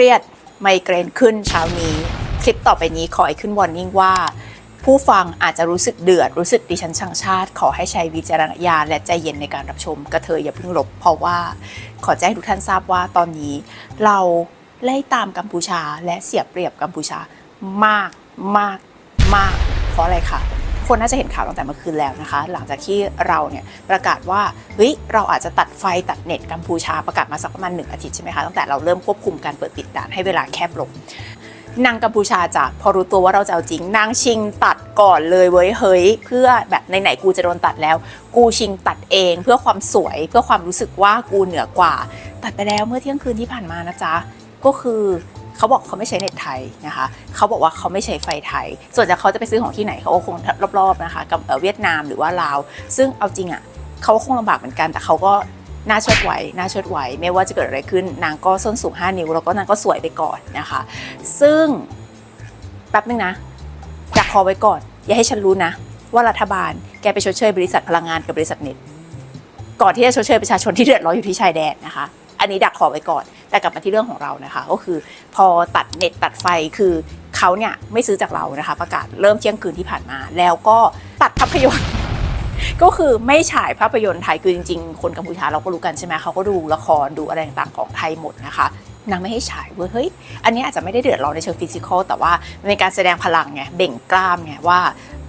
รียดไมเกรนขึ้นเช้านี้ คลิปต่อไปนี้ขอให้ขึ้นวอร์นิ่งว่า ผู้ฟังอาจจะรู้สึกเดือด รู้สึกดิฉันชังชาติ ขอให้ใช้วิจารณญาณและใจเย็นในการรับชม กระเทยอย่าเพิ่งหลบ เพราะว่า ขอแจ้งทุกท่านทราบว่าตอนนี้ เราไล่ตามกัมพูชาและเสียเปรียบกัมพูชามากมากมากเพราะอะไรคะ คนน่าจะเห็นข่าวตั้งแต่เมื่อคืนแล้วนะคะ หลังจากที่เราเนี่ยประกาศว่าเฮ้ยเราอาจจะตัดไฟตัดเน็ตกัมพูชาประกาศมาสักประมาณหนึ่งอาทิตย์ใช่ไหมคะตั้งแต่เราเริ่มควบคุมการเปิดปิดด่านให้เวลาแคบลงนางกัมพูชาจ้ะพอรู้ตัวว่าเราจะเอาจริงนางชิงตัดก่อนเลยเว้ยเฮ้ย เพื่อแบบไหนๆกูจะโดนตัดแล้ว กูชิงตัดเอง เพื่อความสวยเพื่อความรู้สึกว่ากูเหนือกว่า ตัดไปแล้วเมื่อเที่ยงคืนที่ผ่านมานะจ๊ะก็คือ เขาบอกเขาไม่ใช้เน็ตไทยนะคะเขาบอกว่าเขาไม่ใช้ไฟไทย ส่วนจะเขาจะไปซื้อของที่ไหนเขาก็คงรอบๆนะคะกับเวียดนามหรือว่าลาว ซึ่งเอาจริงอะเขาก็คงลำบากเหมือนกันแต่เขาก็น่าชดไหวน่าชดไหวไม่ว่าจะเกิดอะไรขึ้น นางก็ส้นสูง 5 นิ้ว แล้วก็นางก็สวยไปก่อนนะคะ ซึ่งแป๊บนึงนะอยากขอไว้ก่อน อย่าให้ฉันรู้นะ ว่ารัฐบาลแกไปชดเชยบริษัทพลังงานกับบริษัทเน็ตก่อนที่จะชดเชยประชาชนที่เดือดร้อนอยู่ที่ชายแดนนะคะ อันนี้ดักขอไว้ก่อน แต่กลับมาที่เรื่องของเรานะคะก็คือพอตัดเน็ตตัดไฟคือเขาเนี่ยไม่ซื้อจากเรานะคะ ประกาศเริ่มเที่ยงคืนที่ผ่านมา แล้วก็ตัดภาพยนตร์ก็คือไม่ฉายภาพยนตร์ไทยคือจริงๆ คนกัมพูชาเราก็รู้กันใช่ไหมเขาก็ดูละครดูอะไรต่างๆของไทยหมดนะคะนางไม่ให้ฉายเว้ยเฮ้ย อันนี้อาจจะไม่ได้เดือดร้อนในเชิงฟิสิกอลแต่ว่ามันเป็นการแสดงพลังไงเบ่งกล้ามไงว่า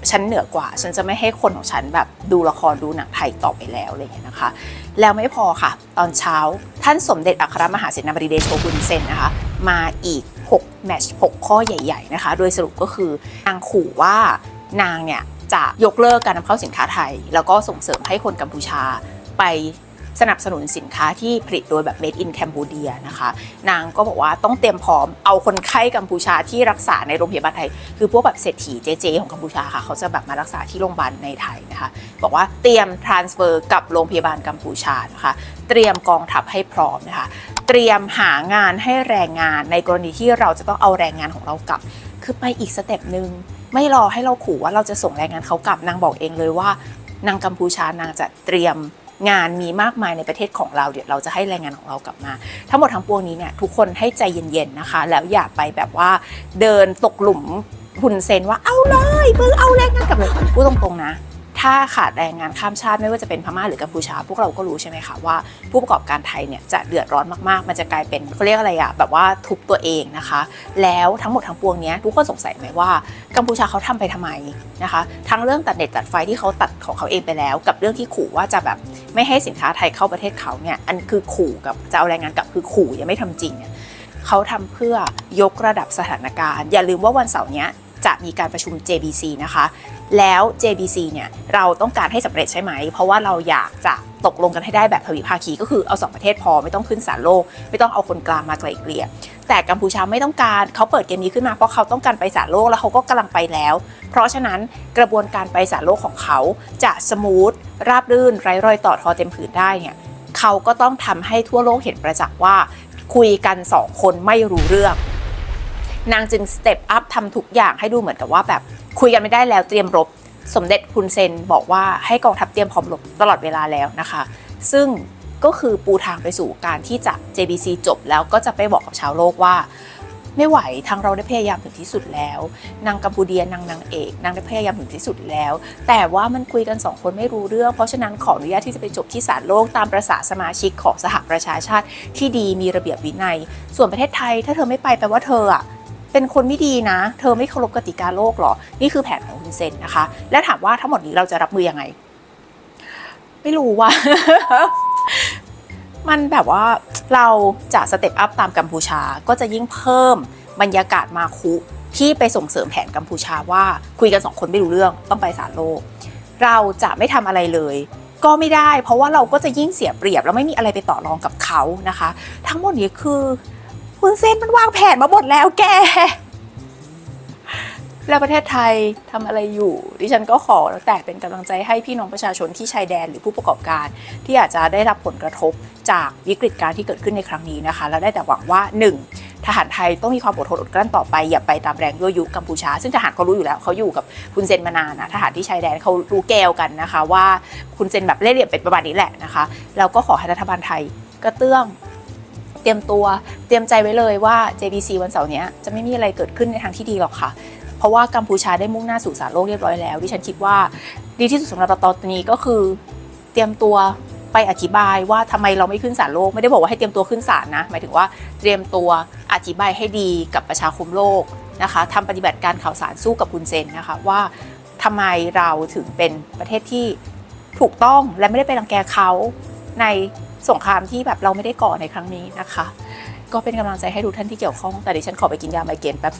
ฉันเหนือกว่า ฉันจะไม่ให้คนของฉันแบบดูละครดูหนังไทยต่อไปแล้วอะไรอย่างเงี้ยนะคะ แล้วไม่พอค่ะ ตอนเช้าท่านสมเด็จอัครมหาเสนาบดีเดโชกุนเซนนะคะ มาอีก6แมตช์6ข้อใหญ่ ๆนะคะ โดยสรุปก็คือนางขู่ว่านางเนี่ยจะยกเลิกการนำเข้าสินค้าไทย แล้วก็ส่งเสริมให้คนกัมพูชาไป สนับสนุนสินค้าที่ผลิตโดยแบบ made in Cambodia นะคะ นางก็บอกว่าต้องเตรียมพร้อมเอาคนไข้กัมพูชาที่รักษาในโรงพยาบาลไทย คือพวกแบบเศรษฐีเจเจของกัมพูชาค่ะ เขาจะแบบมารักษาที่โรงพยาบาลในไทยนะคะ บอกว่าเตรียม transfer กับโรงพยาบาลกัมพูชานะคะ เตรียมกองทัพให้พร้อมนะคะ เตรียมหางานให้แรงงานในกรณีที่เราจะต้องเอาแรงงานของเรากลับ คือไปอีกสเต็ปหนึ่งไม่รอให้เราขู่ว่าเราจะส่งแรงงานเขากลับนางบอกเองเลยว่านางกัมพูชานางจะเตรียม งานมีมากมายในประเทศของเราเดี๋ยวเราจะให้แรงงานของเรากลับมา ทั้งหมดทั้งปวงนี้เนี่ยทุกคนให้ใจเย็นๆนะคะ แล้วอย่าไปแบบว่าเดินตกหลุมหุ่นเซนว่าเอาเลยมึงเอาแรงงานกลับเลยพูดตรงๆนะ ถ้าขาดแรงงานข้ามชาติไม่ว่าจะเป็นพม่าหรือกัมพูชา พวกเราก็รู้ใช่ไหมคะว่า ผู้ประกอบการไทยเนี่ยจะเดือดร้อนมากๆ มันจะกลายเป็นเขาเรียกอะไรอะแบบว่าทุบตัวเองนะคะ แล้วทั้งหมดทั้งปวงเนี้ยทุกคนสงสัยไหมว่ากัมพูชาเขาทำไปทำไมนะคะ ทั้งเรื่องตัดเน็ตตัดไฟที่เขาตัดของเขาเองไปแล้ว กับเรื่องที่ขู่ว่าจะแบบไม่ให้สินค้าไทยเข้าประเทศเขาเนี่ยอันคือขู่กับจะเอาแรงงานกลับคือขู่ยังไม่ทำจริงเนี่ยเขาทำเพื่อยกระดับสถานการณ์ อย่าลืมว่าวันเสาร์เนี้ยจะมีการประชุม JBC นะคะ แล้ว JBC เนี่ยเราต้องการให้สำเร็จใช่ไหม เพราะว่าเราอยากจะตกลงกันให้ได้แบบทวิภาคีก็คือเอาสองประเทศพอไม่ต้องขึ้นศาลโลก ไม่ต้องเอาคนกลางมาไกลเกลี่ยแต่กัมพูชาไม่ต้องการเขาเปิดเกมนี้ขึ้นมาเพราะเขาต้องการไปศาลโลกแล้วเขาก็กำลังไปแล้ว เพราะฉะนั้นกระบวนการไปศาลโลกของเขาจะสมูทราบรื่นไร้รอยต่อทอเต็มผืนได้เนี่ยเขาก็ต้องทำให้ทั่วโลกเห็นประจักษ์ว่า คุยกันสองคนไม่รู้เรื่อง นางจึงสเต็ปอัพทำทุกอย่างให้ดูเหมือนกับว่าแบบคุยกันไม่ได้แล้วเตรียมรบ สมเด็จคุณเซนบอกว่าให้กองทัพเตรียมพร้อมรบตลอดเวลาแล้วนะคะ ซึ่งก็คือปูทางไปสู่การที่จะ JBC จบแล้วก็จะไปบอกกับชาวโลกว่า ไม่ไหวทางเราได้พยายามถึงที่สุดแล้ว นางกัมพูเดียนางนางเอกนางได้พยายามถึงที่สุดแล้ว แต่ว่ามันคุยกันสองคนไม่รู้เรื่อง เพราะฉะนั้นขออนุญาตที่จะไปจบที่ศาลโลกตามประษาสมาชิกของสหประชาชาติที่ดีมีระเบียบวินัย ส่วนประเทศไทยถ้าเธอไม่ไปแปลว่าเธออะ เป็นคนไม่ดีนะ เธอไม่เคารพกติกาโลกหรอ นี่คือแผนของคุณเซนนะคะ และถามว่าทั้งหมดนี้เราจะรับมือยังไง ไม่รู้ว่า มันแบบว่าเราจะสเต็ปอัพตามกัมพูชา ก็จะยิ่งเพิ่มบรรยากาศมาคุที่ไปส่งเสริมแผนกัมพูชาว่าคุยกันสองคนไม่รู้เรื่องต้องไปศาลโลก เราจะไม่ทำอะไรเลย ก็ไม่ได้ เพราะว่าเราก็จะยิ่งเสียเปรียบแล้วไม่มีอะไรไปต่อรองกับเขานะคะ ทั้งหมดนี้คือ คุณเซนมันวางแผนมาหมดแล้วแก แล้วประเทศไทยทำอะไรอยู่ ดิฉันก็ขอแล้วแต่เป็นกำลังใจให้พี่น้องประชาชนที่ชายแดนหรือผู้ประกอบการ ที่อาจจะได้รับผลกระทบจากวิกฤตการณ์ที่เกิดขึ้นในครั้งนี้นะคะ แล้วได้แต่หวังว่า 1. ทหารไทยต้องมีความอดทนอดกลั้นต่อไป อย่าไปตามแรงยั่วยุกัมพูชา ซึ่งทหารเขารู้อยู่แล้วเขาอยู่กับคุณเซนมานานนะทหารที่ชายแดนเขารู้แก้วกันนะคะ ว่าคุณเซนแบบเล่เหลี่ยมเป็นประมาณนี้แหละนะคะแล้วก็ขอให้รัฐบาลไทยกระเตื้องเตรียมตัว เตรียมใจไว้เลยว่า JBC วันเสาร์นี้จะไม่มีอะไรเกิดขึ้นในทางที่ดีหรอกค่ะ เพราะว่ากัมพูชาได้มุ่งหน้าสู่สารโลกเรียบร้อยแล้ว ดิฉันคิดว่าดีที่สุดสำหรับเราตอนนี้ก็คือ เตรียมตัวไปอธิบายว่าทำไมเราไม่ขึ้นศาลโลก ไม่ได้บอกว่าให้เตรียมตัวขึ้นศาลนะ หมายถึงว่าเตรียมตัวอธิบายให้ดีกับประชาคมโลกนะคะทำปฏิบัติการข่าวสารสู้กับคุณเซนนะคะว่าทำไมเราถึงเป็นประเทศที่ถูกต้องและไม่ได้ไปรังแกเขาในสงครามที่แบบเราไม่ได้ก่อในครั้งนี้นะคะ ก็เป็นกำลังใจให้ทุกท่านที่เกี่ยวข้องแต่ดิฉันขอไปกินยาไมเกรนแป๊บ